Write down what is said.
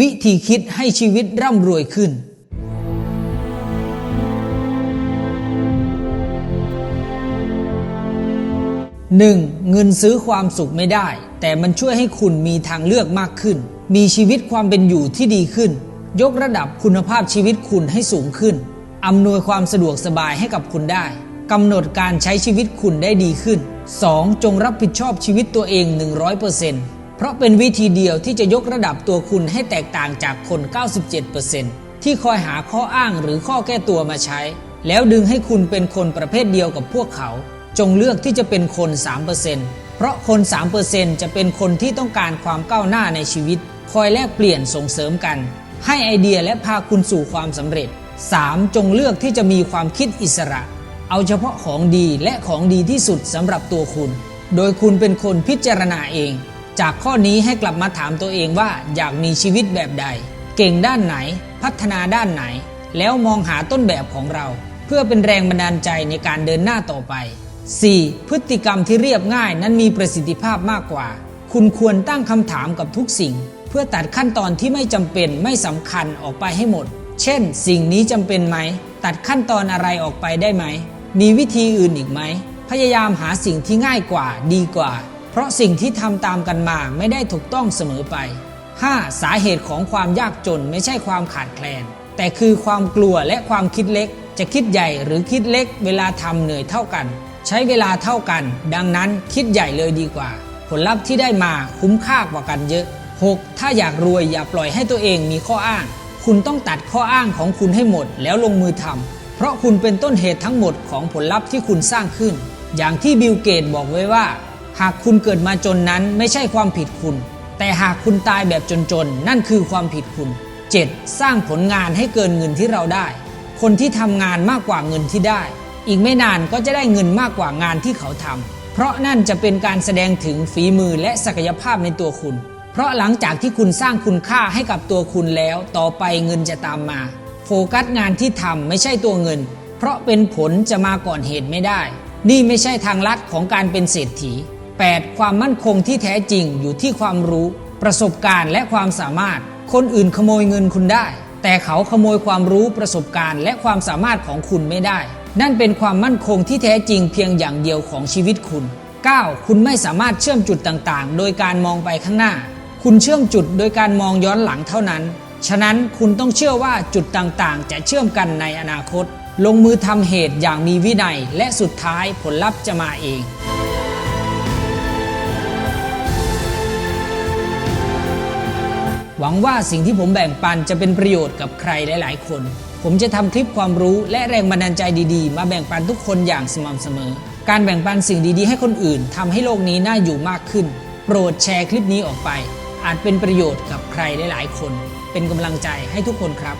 วิธีคิดให้ชีวิตร่ำรวยขึ้น 1. เงินซื้อความสุขไม่ได้ แต่มันช่วยให้คุณมีทางเลือกมากขึ้น มีชีวิตความเป็นอยู่ที่ดีขึ้น ยกระดับคุณภาพชีวิตคุณให้สูงขึ้น อำนวยความสะดวกสบายให้กับคุณได้ กำหนดการใช้ชีวิตคุณได้ดีขึ้น 2. จงรับผิดชอบชีวิตตัวเอง 100%เพ ราะเป็นวิธีเดียวที่จะยกระดับตัวคุณให้แตกต่างจากคน 97%ที่คอยหาข้ออ้างหรือข้อแก้ตัวมาใช้ แล้วดึงให้คุณเป็นคนประเภทเดียวกับพวกเขา จงเลือกที่จะเป็นคน 3%เพราะคน 3%จะเป็นคนที่ต้องการความก้าวหน้าในชีวิต คอยแลกเปลี่ยนส่งเสริมกัน ให้ไอเดียและพาคุณสู่ความสำเร็จ 3. จงเลือกที่จะมีความคิดอิสระ เอาเฉพาะของดีและของดีที่สุดสำหรับตัวคุณ โดยคุณเป็นคนพิจารณาเอง จากข้อนี้ให้กลับมาถามตัวเองว่าอยากมีชีวิตแบบใด เก่งด้านไหน พัฒนาด้านไหน แล้วมองหาต้นแบบของเรา เพื่อเป็นแรงบันดาลใจในการเดินหน้าต่อไป 4. พฤติกรรมที่เรียบง่ายนั้นมีประสิทธิภาพมากกว่า คุณควรตั้งคำถามกับทุกสิ่ง เพื่อตัดขั้นตอนที่ไม่จำเป็นไม่สำคัญออกไปให้หมด เช่น สิ่งนี้จำเป็นไหม ตัดขั้นตอนอะไรออกไปได้ไหม มีวิธีอื่นอีกไหม พยายามหาสิ่งที่ง่ายกว่าดีกว่า เพราะสิ่งที่ทำตามกันมาไม่ได้ถูกต้องเสมอไป 5. สาเหตุของความยากจนไม่ใช่ความขาดแคลน แต่คือความกลัวและความคิดเล็ก จะคิดใหญ่หรือคิดเล็ก เวลาทำเหนื่อยเท่ากัน ใช้เวลาเท่ากัน ดังนั้นคิดใหญ่เลยดีกว่า ผลลัพธ์ที่ได้มาคุ้มค่ากว่ากันเยอะ 6. ถ้าอยากรวยอย่าปล่อยให้ตัวเองมีข้ออ้าง คุณต้องตัดข้ออ้างของคุณให้หมดแล้วลงมือทำเพราะคุณเป็นต้นเหตุทั้งหมดของผลลัพธ์ที่คุณสร้างขึ้น อย่างที่บิลเกตบอกไว้ว่า หากคุณเกิดมาจนนั้นไม่ใช่ความผิดคุณ แต่หากคุณตายแบบจนๆ นั่นคือความผิดคุณ 7. สร้างผลงานให้เกินเงินที่เราได้ คนที่ทำงานมากกว่าเงินที่ได้ อีกไม่นานก็จะได้เงินมากกว่างานที่เขาทำเพราะนั่นจะเป็นการแสดงถึงฝีมือและศักยภาพในตัวคุณ เพราะหลังจากที่คุณสร้างคุณค่าให้กับตัวคุณแล้ว ต่อไปเงินจะตามมา โฟกัสงานที่ทำไม่ใช่ตัวเงิน เพราะเป็นผลจะมาก่อนเหตุไม่ได้ นี่ไม่ใช่ทางลัดของการเป็นเศรษฐี 8. ความมั่นคงที่แท้จริงอยู่ที่ความรู้ ประสบการณ์และความสามารถ คนอื่นขโมยเงินคุณได้ แต่เขาขโมยความรู้ประสบการณ์ และความสามารถของคุณไม่ได้ นั่นเป็นความมั่นคงที่แท้จริงเพียงอย่างเดียวของชีวิตคุณ 9. คุณไม่สามารถเชื่อมจุดต่างๆ โดยการมองไปข้างหน้า คุณเชื่อมจุดโดยการมองย้อนหลังเท่านั้น ฉะนั้นคุณต้องเชื่อว่าจุดต่างๆ จะเชื่อมกันในอนาคต ลงมือทำเหตุอย่างมีวินัย และสุดท้ายผลลัพธ์จะมาเอง หวังว่าสิ่งที่ผมแบ่งปันจะเป็นประโยชน์กับใครหลาย ๆ คน ผมจะทำคลิปความรู้และแรงบันดาลใจดี ๆ มาแบ่งปันทุกคนอย่างสม่ำเสมอ การแบ่งปันสิ่งดีๆ ให้คนอื่นทำให้โลกนี้น่าอยู่มากขึ้น โปรดแชร์คลิปนี้ออกไป อาจเป็นประโยชน์กับใครหลาย ๆ คน เป็นกำลังใจให้ทุกคนครับ